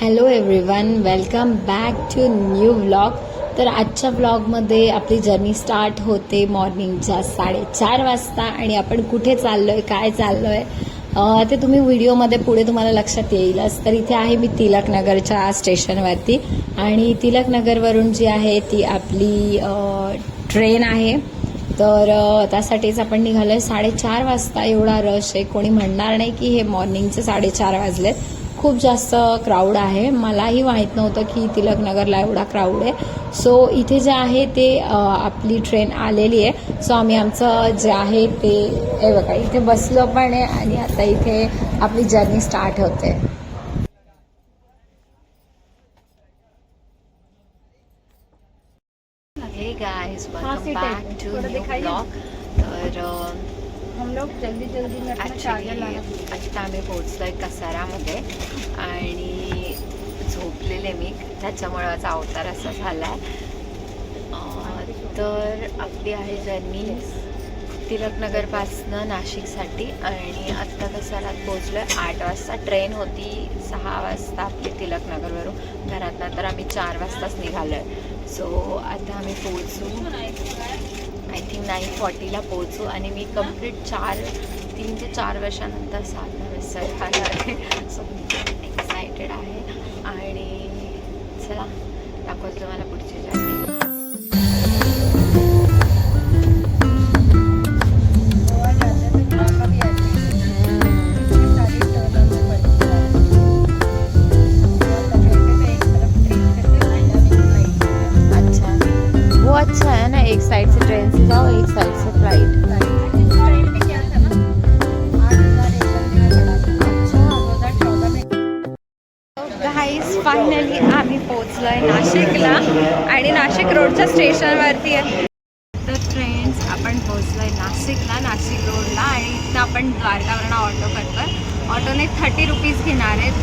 Hello everyone welcome back to new vlog तर आजच्या व्लॉगमध्ये आपली जर्नी स्टार्ट होते मॉर्निंगच्या साडेचार वाजता आणि आपण कुठे चाललो आहे काय चाललो आहे ते तुम्ही व्हिडिओमध्ये पुढे तुम्हाला लक्षात येईलच. तर इथे आहे मी तिलकनगरच्या स्टेशनवरती आणि तिलकनगरवरून जी आहे ती आपली ट्रेन आहे. तर त्यासाठीच आपण निघालो आहे साडेचार वाजता. एवढा रश आहे. कोणी म्हणणार नाही की हे मॉर्निंगचे साडेचार वाजलेत. खूप जास्त क्राऊड आहे. मलाही माहीत नव्हतं की तिलकनगरला एवढा क्राऊड आहे. सो इथे जे आहे ते आपली ट्रेन आलेली आहे. सो आम्ही आमचं जे आहे ते हे बघा इथे बसलो पण आहे आणि आता इथे आपली जर्नी स्टार्ट होते. ॲक्च्युली आत्ता आम्ही पोहोचलोय कसारामध्ये आणि झोपलेले मी. त्याच्यामुळे माझा अवतार असा झालाय. अं, तर आपली आहे जर्नी. तिलकनगरपासनं नाशिकसाठी आणि आत्ता कसारात पोहोचलोय. आठ वाजता ट्रेन होती. सहा वाजता आपली तिलकनगरवरून. घरातनं तर आम्ही चार वाजताच निघालोय. सो आता आम्ही पोहोचू. नाईन फॉर्टीला पोहोचू आणि मी कंप्लीट चार तीन ते चार वर्षानंतर साधना मिसळ खाणार आहे. सो एक्सायटेड आहे. आणि चला दाखवतो तुम्हाला पुढची जर्नी एक साइड से ट्रेन से जाओ एक साइड से फ्लाइट गाईज फायनली आम्ही पोहोचलोय नाशिकला आणि नाशिक रोडच्या स्टेशनवरती आहे. तर फ्रेंड्स आपण पोहोचलोय नाशिकला नाशिक रोडला आणि इथं आपण द्वारकावरून ऑटो करतोय. ऑटोने थर्टी रुपीज घेणार आहेत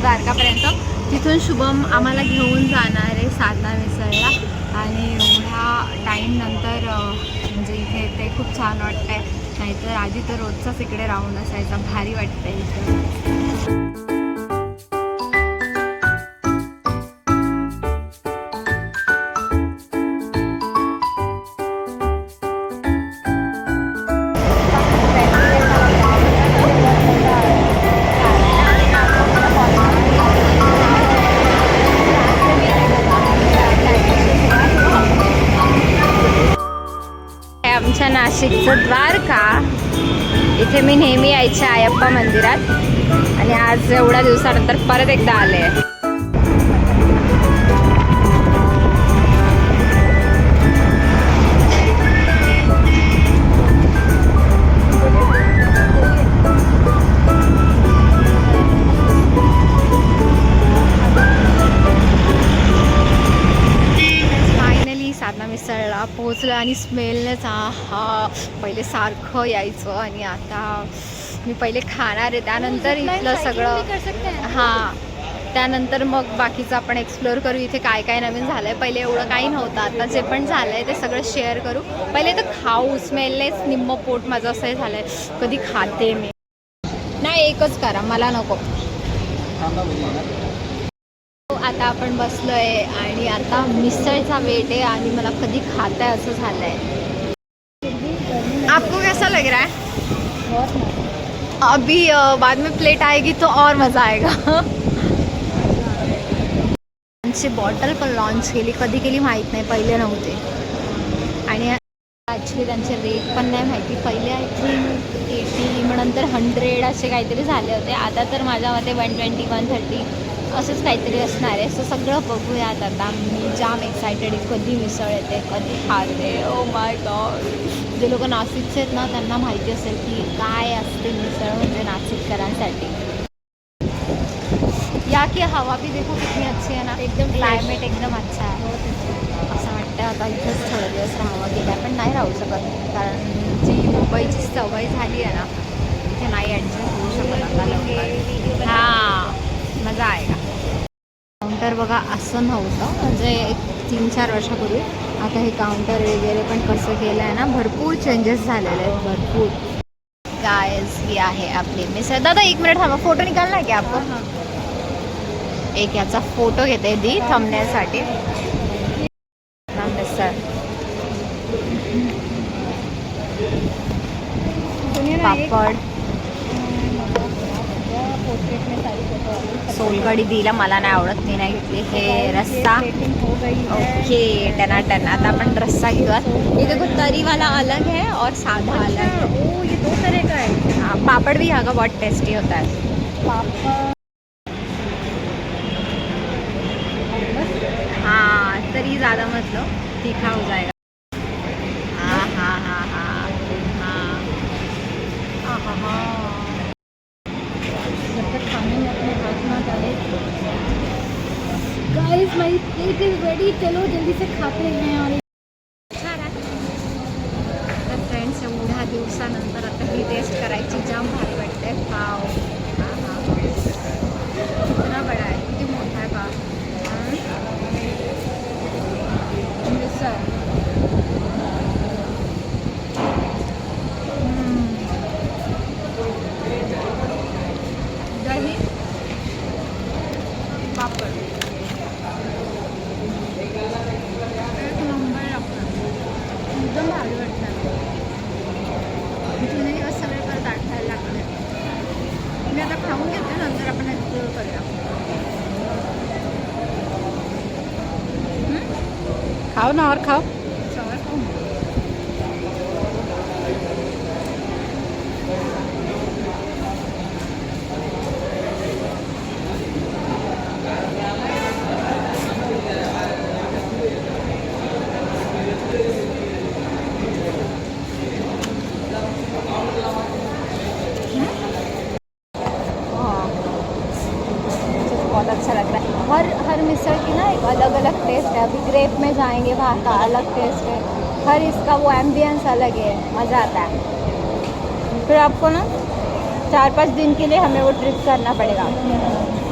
द्वारकापर्यंत. तिथून शुभम आम्हाला घेऊन जाणार आहे साधना मिसळला. आणि टाईमनंतर टाईम नंतर म्हणजे इथे ते खूप छान वाटतंय. नाहीतर आधी तर रोजचाच इकडे राहून असायचा. भारी वाटतंय इथे. नाशिकचं द्वारका इथे मी नेहमी यायचे आयप्पा मंदिरात. आणि आज एवढ्या दिवसानंतर परत एकदा आले. फायनली साधना मिसळला पोहोचलो आणि स्मेलनेच पहिले सारखं यायचं आणि आता मी पहिले खाणार आहे. त्यानंतर इथलं सगळं हैं. त्यानंतर मग बाकीचं आपण एक्सप्लोअर करू. इथे काय काय नवीन झालं आहे पहिले एवढं काही नव्हतं. आता जे पण झालं आहे ते सगळं शेअर करू. पहिले तर खाऊ स्मेलनेच निम्म पोट माझं असं हे झालं आहे कधी खाते मी. नाही एकच करा. मला नको. आता आपण बसलोय आणि आता मिसळचा वेट आहे आणि मला कधी खाता है असं झालंय. आपको कैसा लग रहा है बहुत मजा अभी बाद में प्लेट आएगी तो और मज़ा आएगा। त्यांची बॉटल पण लॉन्च केली कधी केली माहीत नाही पहिले नव्हते। आणि ॲक्च्युली त्यांचे रेट पण नाही माहिती. पहिले आय थिंक एटी मग नंतर हंड्रेड असे काहीतरी झाले होते. आता तर माझ्या मते वन ट्वेंटी वन थर्टी असंच काहीतरी असणार आहे. सो सगळं बघूयात आता. मी जाम एक्सायटेड आहे. कधी मिसळ येते कधी खाते. ओ माय गॉड जे लोक नाशिकचे आहेत ना त्यांना माहिती असेल की काय असते मिसळ म्हणजे नाशिककरांसाठी या की हवा भी देखो कितनी अच्छी है ना. एकदम क्लायमेट एकदम अच्छा आहे असं वाटतं आता इथंच थोडे दिवस राहावं गेल्या पण नाही राहू शकत. कारण जी मुंबईची सवय झाली आहे ना तिथे नाही ॲडजस्ट होऊ शकत आता लवकर. हां मजा आहे का काउंटर बघा असं नव्हतं. म्हणजे एक तीन चार वर्षापूर्वी आता हे काउंटर वगैरे पण कसं केलं आहे ना भरपूर चेंजेस झालेले आहेत भरपूर. गायस ही आहे आपली मिसळ दादा एक मिनिट थांबा. फोटो निकालना है क्या आपको एक याचा फोटो घेते दी थांबण्यासाठी. सर पापड. सोलकडी दिला मला नाही आवडत मी नाही घेतली. हे रस्सा. हो है ओके टनाटन. आता आपण रस्सा घेऊया ये देखो तरी वाला अलग है और साधा अलग है. ओ ये दो तरह का है. हाँ, पापड़ भी यहाँ का बहुत टेस्टी होता है. हाँ तरी ज़्यादा मत लो. तीखा हो जाएगा हाँ हाँ हाँ हाँ हाँ हाँ हाँ जब तक खाने में अपने हाथ ना डाले guys my plate is ready चलो जल्दी से खाते हैं और तर फ्रेंड्स एवढ्या दिवसानंतर आता ही टेस्ट करायची. जाम भारी वाटते पाव हा हा कितना बडा आहे किती मोठा आहे पाव मिसळ दही पापड एक नंबर लागतं एकदम भारी वाटतं जुने दिवस सगळे परत आठवायला लागले मी आता खाऊन घेते नंतर आपण एक्सप्लोर करूया खाओ ना और खाओ में जाएँगे वहाँ का अलग टेस्ट है। हर इसका वो एम्बियंस अलग है, मज़ा आता है। फिर आपको ना चार पाँच दिन के लिए हमें वो ट्रिप करना पड़ेगा।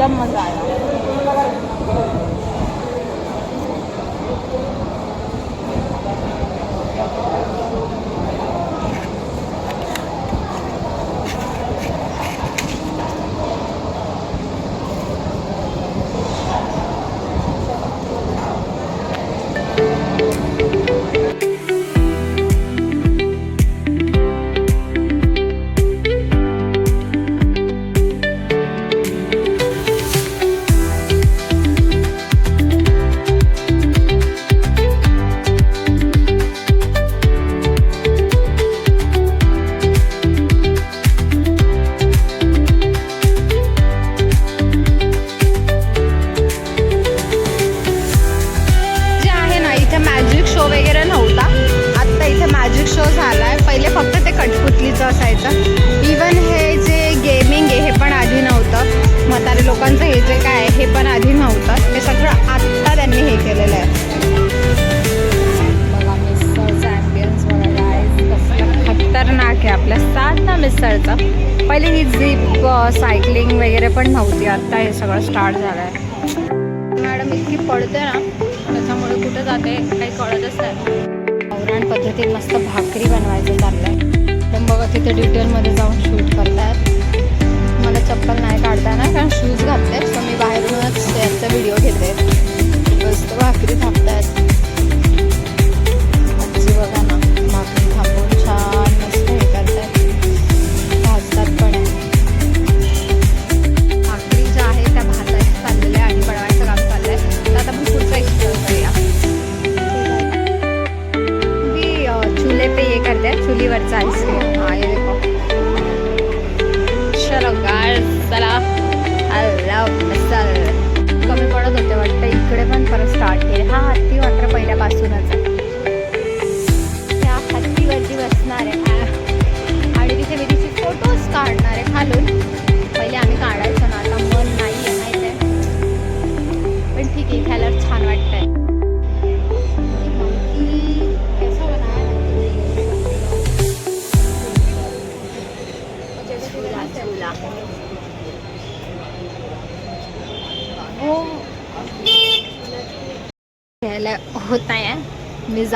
तब मज़ा आएगा। सायकलिंग वगैरे पण नव्हती. आत्ता हे सगळं स्टार्ट झालं आहे मॅडम इतकी पडते ना त्याच्यामुळे कुठं जाते काही कळतच नाही. औराण पद्धतीत मस्त भाकरी बनवायचं चाललंय. पण बघा तिथे डिटेलमध्ये जाऊन शूट करतायत. मला चप्पल नाही काढता ना कारण शूज घातले सो मी बाहेरूनच त्याचा व्हिडिओ घेते. मस्त भाकरी थापतायत.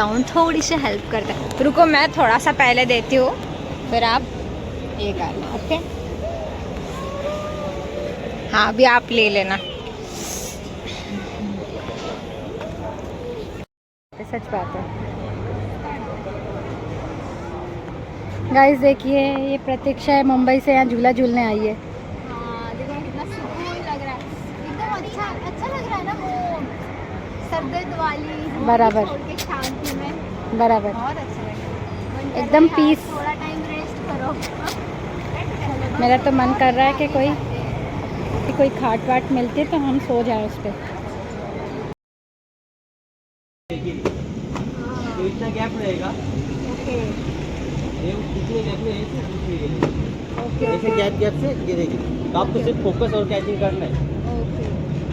हूँ थोड़ी सी हेल्प कर दें। रुको मैं थोड़ा सा पहले देती हूँ फिर आप ये करना ओके हाँ अभी आप ले लेना। सच बात है। गाइस देखिए ये प्रतीक्षा है मुंबई से यहाँ झूला झूलने आई है। बराबर। बराबर। अच्छा है। एकदम। थोड़ा टाइम रेस्ट करो। मेरा तो मन कर रहा है कि कोई कि कोई खाट वाट मिलती है तो हम सो जाए उस पर तो इतना गैप रहेगा? ओके ये कितने गैप में ऐसे गैप गैप से गिरेगी तो आपको सिर्फ़ फोकस और कैचिंग करना है। ओके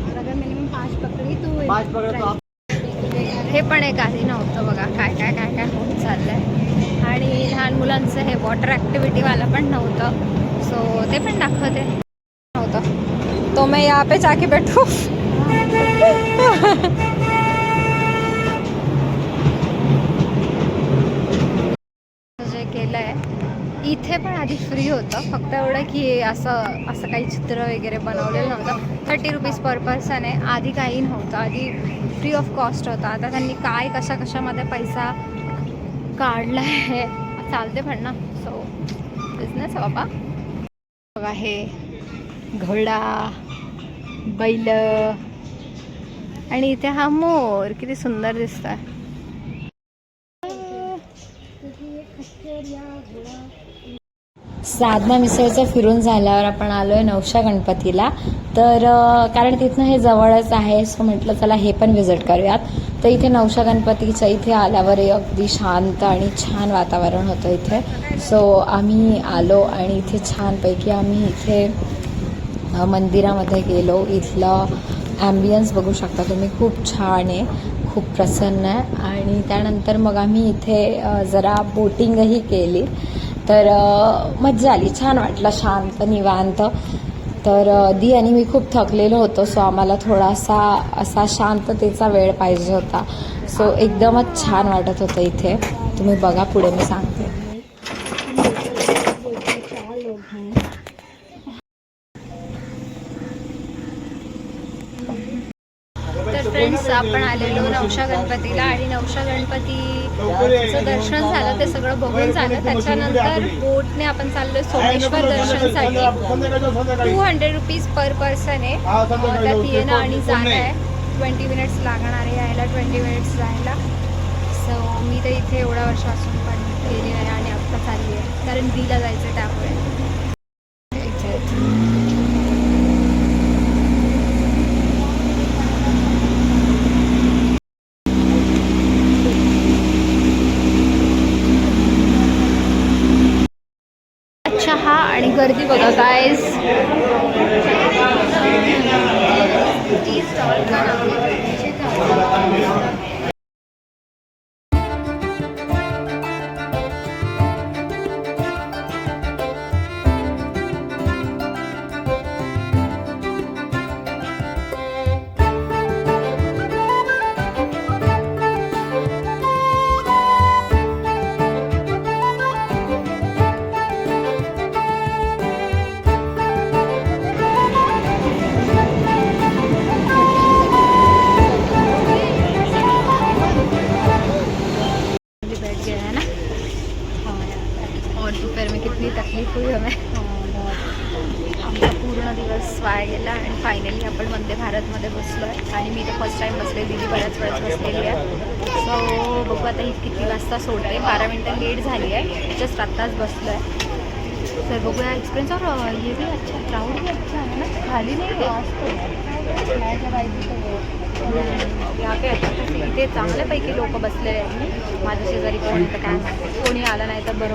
और अगर मिनिमम पाँच पकड़ी तो पाच पकड़ा तो आप हे पण एक आधी नव्हतं बघा काय काय काय काय होत चाललंय. आणि लहान मुलांचं हे वॉटर ॲक्टिव्हिटीवालं पण नव्हतं. सो ते पण दाखवते. नव्हतं. तो मैं या पे जाके बैठू. जे केलं आहे इथे पण आधी फ्री होतं. फक्त एवढं की असं असं काही चित्र वगैरे बनवलेलं नव्हतं. थर्टी रुपीज पर पर्सन आहे. आधी काही नव्हतं. आधी फ्री ऑफ कॉस्ट होतं. आता त्यांनी काय कशा कशामध्ये पैसा काढला आहे चालते पण ना. सो बिझनेस बाबा. बघा हे घोडा बैल आणि इथे हा मोर. किती सुंदर दिसत आहे साधना मिसळचं फिरून झाल्यावर आपण आलोय नवशा गणपतीला. तर कारण तिथनं हे जवळच आहे सो म्हटलं चला हे पण व्हिजिट करूयात. तर इथे नवशा गणपतीच्या इथे आल्यावर अगदी शांत आणि छान वातावरण होतं इथे. सो आम्ही आलो आणि इथे छानपैकी आम्ही इथे मंदिरामध्ये गेलो. इथलं ॲम्बियन्स बघू शकता तुम्ही खूप छान आहे खूप प्रसन्न आहे. आणि त्यानंतर मग आम्ही इथे जरा बोटिंगही केली. तर मजा मज्जा आली. छान वाटलं शांत निवांत. तर दी आणि मी खूप थकलेलो होतो सो आम्हाला थोडासा असा शांततेचा वेळ पाहिजे होता. सो एकदमच छान वाटत होतं इथे. तुम्ही बघा पुढे मी सांगते. तर फ्रेंड्स आपण आले नवशा गणपतीला आणि नवशा गणपतीचं दर्शन झालं ते सगळं बघून झालं. त्याच्यानंतर बोटने आपण चाललोय Someshwar दर्शनसाठी. Two hundred rupees per person आहे. त्यात येणं आणि जाणं आहे. ट्वेंटी मिनिट्स लागणार आहे यायला ट्वेंटी मिनिट्स जायला. सो मी तर इथे एवढ्या वर्षापासून पण गेली नाही आणि आत्ता चालली आहे. कारण बीला जायचं आहे त्यामुळे. पूर्ण दिवस वाया गेला आणि फायनली आपण वंदे भारतमध्ये बसलो आहे आणि मी तर फर्स्ट टाईम बसले दिदी बऱ्याच वेळेस बसलेली आहे. सो बघू आता ही किती वाजता सोडते. बारा मिनटं लेट झाली आहे. जस्ट आत्ताच बसलो आहे सर बघूया एक्सपिरियन्स और ये भी अच्छा क्राउड भी अच्छा है ना? खाली नाही या पे अच्छा इथे चांगल्यापैकी लोक बसलेले आहेत. माझ्या शेजारी कोणी तर काय कोणी आलं नाही तर बरं